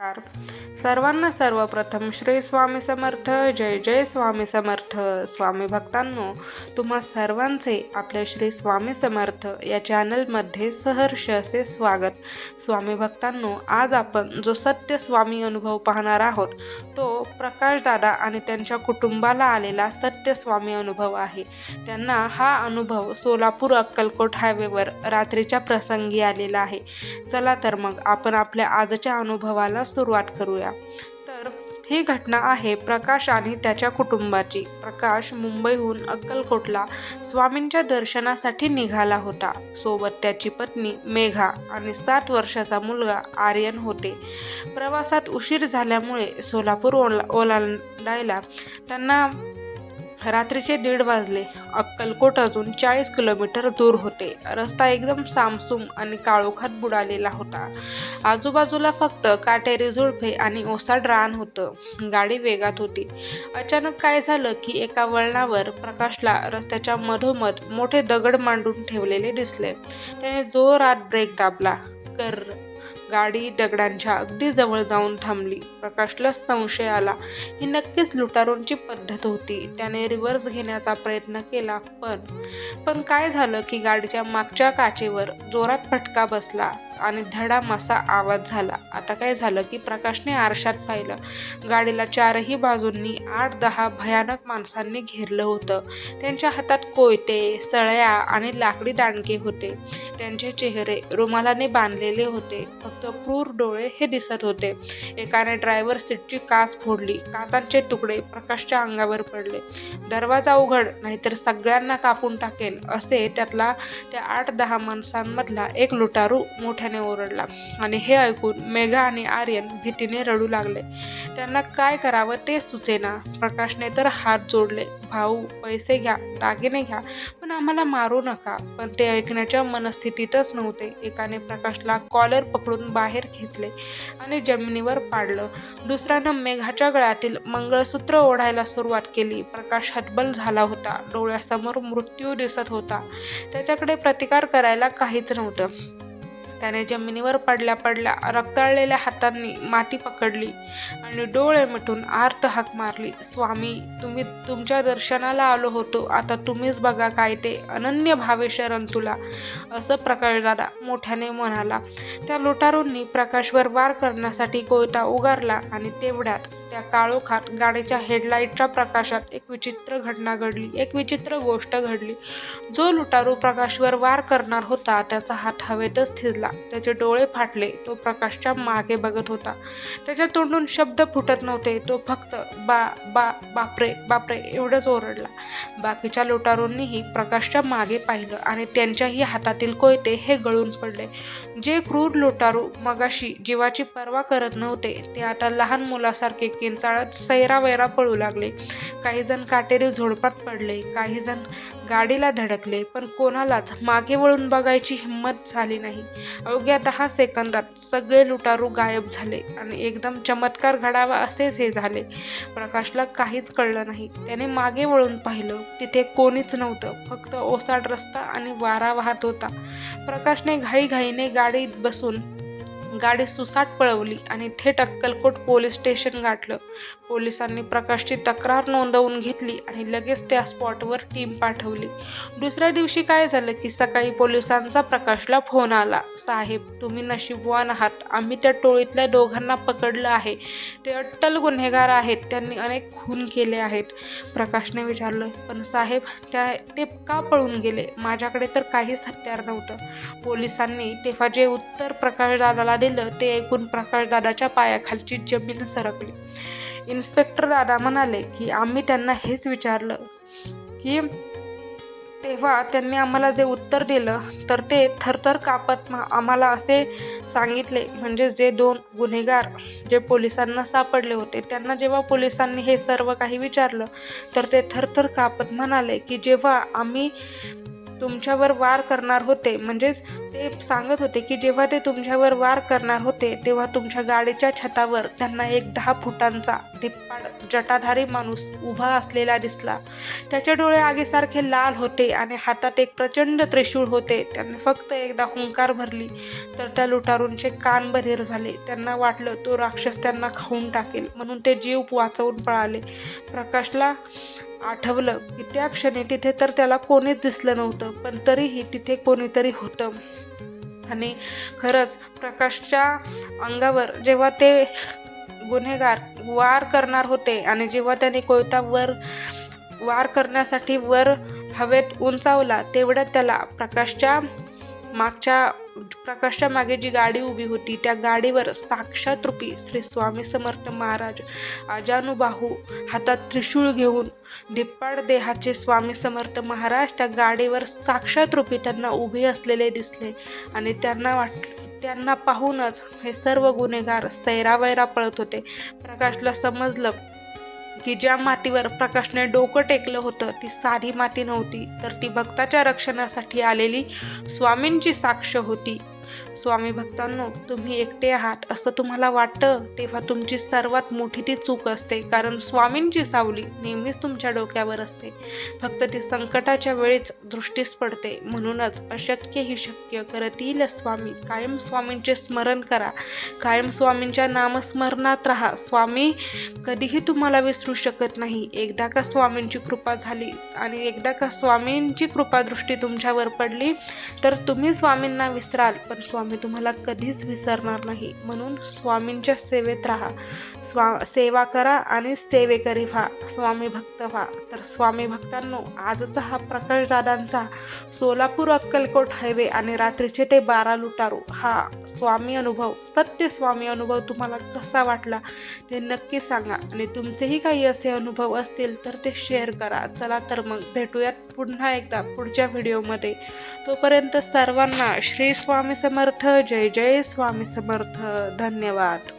नमस्कार. सर्वांना सर्वप्रथम श्री स्वामी समर्थ जय जय स्वामी समर्थ. स्वामी भक्तांनो तुम्हा सर्वांचे आपल्या श्री स्वामी समर्थ या चॅनलमध्ये सहर्ष असे स्वागत. स्वामी भक्तांनो आज आपण जो सत्य स्वामी अनुभव पाहणार आहोत तो प्रकाशदादा आणि त्यांच्या कुटुंबाला आलेला सत्य स्वामी अनुभव आहे. त्यांना हा अनुभव सोलापूर अक्कलकोट हायवेवर रात्रीच्या प्रसंगी आलेला आहे. चला तर मग आपण आपल्या आजच्या अनुभवाला सुरुवात करूया. तर ही घटना आहे प्रकाश आणि त्याच्या कुटुंबाची. प्रकाश मुंबईहून अक्कलकोटला स्वामींच्या दर्शनासाठी निघाला होता. सोबत त्याची पत्नी मेघा आणि सात वर्षाचा मुलगा आर्यन होते. प्रवासात उशीर झाल्यामुळे सोलापूर ओला ओलांडायला त्यांना रात्रीचे दीड वाजले. अक्कलकोट अजून चाळीस किलोमीटर दूर होते. रस्ता एकदम सामसूम आणि काळोखात बुडालेला होता. आजूबाजूला फक्त काटेरी झुडपे आणि ओसाड रान होतं. गाडी वेगात होती. अचानक काय झालं की एका वळणावर प्रकाशला रस्त्याच्या मधोमध मोठे दगड मांडून ठेवलेले दिसले. त्याने जोरात ब्रेक दाबला. कर गाडी दगडांच्या अगदी जवळ जाऊन थांबली. प्रकाशला संशय आला. ही नक्कीच लुटारूंची पद्धत होती. त्याने रिव्हर्स घेण्याचा प्रयत्न केला पण पण काय झालं की गाडीच्या मागच्या काचेवर जोरात फटका बसला. आणि धडामासा आवाज झाला. आता काय झालं की प्रकाशने आरशात पाहिलं. गाडीला चारही बाजूंनी आठ दहा भयानक माणसांनी घेरलं होतं. त्यांच्या हातात कोयते सळ्या आणि लाकडी दांडके होते. त्यांचे चेहरे रुमालाने बांधलेले होते. फक्त क्रूर डोळे हे दिसत होते. एकाने ड्रायव्हर सीटची काच फोडली. काचांचे तुकडे प्रकाशच्या अंगावर पडले. दरवाजा उघड नाहीतर सगळ्यांना कापून टाकेन असे त्यातला त्या आठ दहा माणसांमधला एक लुटारू मोठ्या मोठ्याने ओरडला. आणि हे ऐकून मेघा आणि आर्यन भीतीने रडू लागले. त्यांना काय करावं ते सुचेना. प्रकाशने तर हात जोडले. भाऊ पैसे घ्या दागिने घ्या पण आम्हाला मारू नका पण ते ऐकण्याच्या मनस्थितीतच नव्हते. एकाने प्रकाशला कॉलर पकडून बाहेर खेचले आणि जमिनीवर पाडलं. दुसऱ्यानं मेघाच्या गळ्यातील मंगळसूत्र ओढायला सुरुवात केली. प्रकाश हतबल झाला होता. डोळ्यासमोर मृत्यू दिसत होता. त्याच्याकडे प्रतिकार करायला काहीच नव्हतं. त्याने जमिनीवर पडल्या पडल्या रक्ताळलेल्या हातांनी माती पकडली आणि डोळे मिटून आर्त हाक मारली स्वामी तुम्ही तुमच्या दर्शनाला आलो होतो. आता तुम्हीच बघा काय ते अनन्य भावे शरण तुला. असं प्रकाशदादा मोठ्याने म्हणाला. त्या लुटारूंनी प्रकाशवर वार करण्यासाठी कोयता उगारला आणि तेवढ्यात त्या काळोखात गाडीच्या हेडलाईटच्या प्रकाशात एक विचित्र घटना घडली. एक विचित्र गोष्ट घडली. जो लुटारू प्रकाशवर वार करणार होता त्याचा हात हवेतच थिजला त्याचे डोळे फाटले. तो प्रकाशच्या मागे बघत होता. त्याच्या तोंडून शब्द फुटत नव्हते. तो फक्त बा बा बापरे बापरे एवढंच ओरडला. बाकीच्या लुटारूंनीही प्रकाशच्या मागे पाहिलं आणि त्यांच्याही हातातील कोयते हे गळून पडले. जे क्रूर लुटारू मगाशी जीवाची पर्वा करत नव्हते ते आता लहान मुलासारखे किंचाळत सैरावैरा पळू लागले. काही जण काटेरी झोडपात पडले काही जण गाडीला धडकले पण कोणालाच मागे वळून बघायची हिंमत झाली नाही. अवघ्या दहा सेकंदात सगळे लुटारू गायब झाले आणि एकदम चमत्कार घडावा असेच हे झाले. प्रकाशला काहीच कळलं नाही. त्याने मागे वळून पाहिलं तिथे कोणीच नव्हतं. फक्त ओसाड रस्ता आणि वारा वाहत होता. प्रकाशने घाईघाईने गाडीत बसून गाडी सुसाट पळवली आणि थेट अक्कलकोट पोलीस स्टेशन गाठलं. पोलिसांनी प्रकाशची तक्रार नोंदवून घेतली आणि लगेच त्या स्पॉटवर टीम पाठवली. दुसऱ्या दिवशी काय झालं की सकाळी पोलिसांचा प्रकाशला फोन आला. साहेब तुम्ही नशीबवान आहात. आम्ही त्या टोळीतल्या दोघांना पकडलं आहे. ते अट्टल गुन्हेगार आहेत. त्यांनी अनेक खून केले आहेत. प्रकाशने विचारलं पण साहेब त्या ते का पळून गेले? माझ्याकडे तर काहीच हत्यार नव्हतं. पोलिसांनी तेव्हा जे उत्तर प्रकाशदादाला दिले ते ऐकून प्रकाशदादाच्या पायाखालची जमीन सरकली. इन्स्पेक्टर दादा म्हणाले की आम्ही त्यांना हेच विचारलं की तेव्हा त्यांनी आम्हाला जे उत्तर दिलं तर ते थरथर कापत आम्हाला असे सांगितले. म्हणजे जे दोन गुन्हेगार जे पोलिसांना सापडले होते त्यांना जेव्हा पोलिसांनी हे सर्व काही विचारलं तर ते थरथर कापत म्हणाले की जेव्हा आम्ही तुमच्यावर वार करणार होते. म्हणजेच ते सांगत होते की जेव्हा ते तुमच्यावर वार करणार होते तेव्हा तुमच्या गाडीच्या छतावर त्यांना एक दहा फुटांचा धिप्पाड जटाधारी माणूस उभा असलेला दिसला. त्याचे डोळे आगीसारखे लाल होते आणि हातात एक प्रचंड त्रिशूळ होते. त्याने फक्त एकदा हुंकार भरली. तर त्या लुटारूंचे कान बधीर झाले. त्यांना वाटलं तो राक्षस त्यांना खाऊन टाकेल म्हणून ते जीव वाचवून पळाले. प्रकाशला आठवलं की त्या क्षणी तिथे तर त्याला कोणीच दिसलं नव्हतं पण तरीही तिथे कोणीतरी होतं. आणि खरंच प्रकाशच्या अंगावर जेव्हा ते गुन्हेगार वार करणार होते आणि जेव्हा त्याने कोयता वर वार करण्यासाठी वर हवेत उंचावला तेवढ्यात त्याला प्रकाशच्या मागच्या प्रकाशच्या मागे जी गाडी उभी होती त्या गाडीवर साक्षात रूपी श्री स्वामी समर्थ महाराज अजानुबाहू हातात त्रिशूळ घेऊन धिप्पाड देहाचे स्वामी समर्थ महाराज त्या गाडीवर साक्षात रूपी त्यांना उभे असलेले दिसले. आणि त्यांना वाट त्यांना पाहूनच हे सर्व गुन्हेगार सैरावैरा पळत होते. प्रकाशला समजलं की ज्या मातीवर प्रकाशने डोकं टेकलं होतं ती साधी माती नव्हती तर ती भक्ताच्या रक्षणासाठी आलेली स्वामींची साक्ष होती. स्वामी भक्तांनो तुम्ही एकटे आहात असं तुम्हाला वाटतं तेव्हा तुमची सर्वात मोठी ती चूक असते. कारण स्वामींची सावली नेहमीच तुमच्या डोक्यावर असते. फक्त ती संकटाच्या वेळीच दृष्टीस पडते. म्हणूनच अशक्य ही शक्य करतील स्वामी. कायम स्वामींचे स्मरण करा. कायम स्वामींच्या नामस्मरणात राहा. स्वामी कधीही तुम्हाला विसरू शकत नाही. एकदा का स्वामींची कृपा झाली आणि एकदा का स्वामींची कृपादृष्टी तुमच्यावर पडली तर तुम्ही स्वामींना विसराल. पण स्वामी तुम्हाला कधीच विसरणार नाही. म्हणून स्वामींच्या सेवेत राहा. स्वा सेवा करा आणि सेवेकरी व्हा. स्वामी भक्त व्हा. तर स्वामी भक्तांनो आजचा हा प्रकाशदादांचा सोलापूर अक्कलकोट हायवे आणि रात्रीचे ते बारा लुटारू. हा स्वामी अनुभव सत्य स्वामी अनुभव तुम्हाला कसा वाटला ते नक्की सांगा. आणि तुमचेही काही असे अनुभव असतील तर ते शेअर करा. चला तर मग भेटूयात पुन्हा एकदा पुढच्या व्हिडिओमध्ये. तोपर्यंत सर्वांना श्री स्वामी समर्थ. जय जय स्वामी समर्थ. धन्यवाद.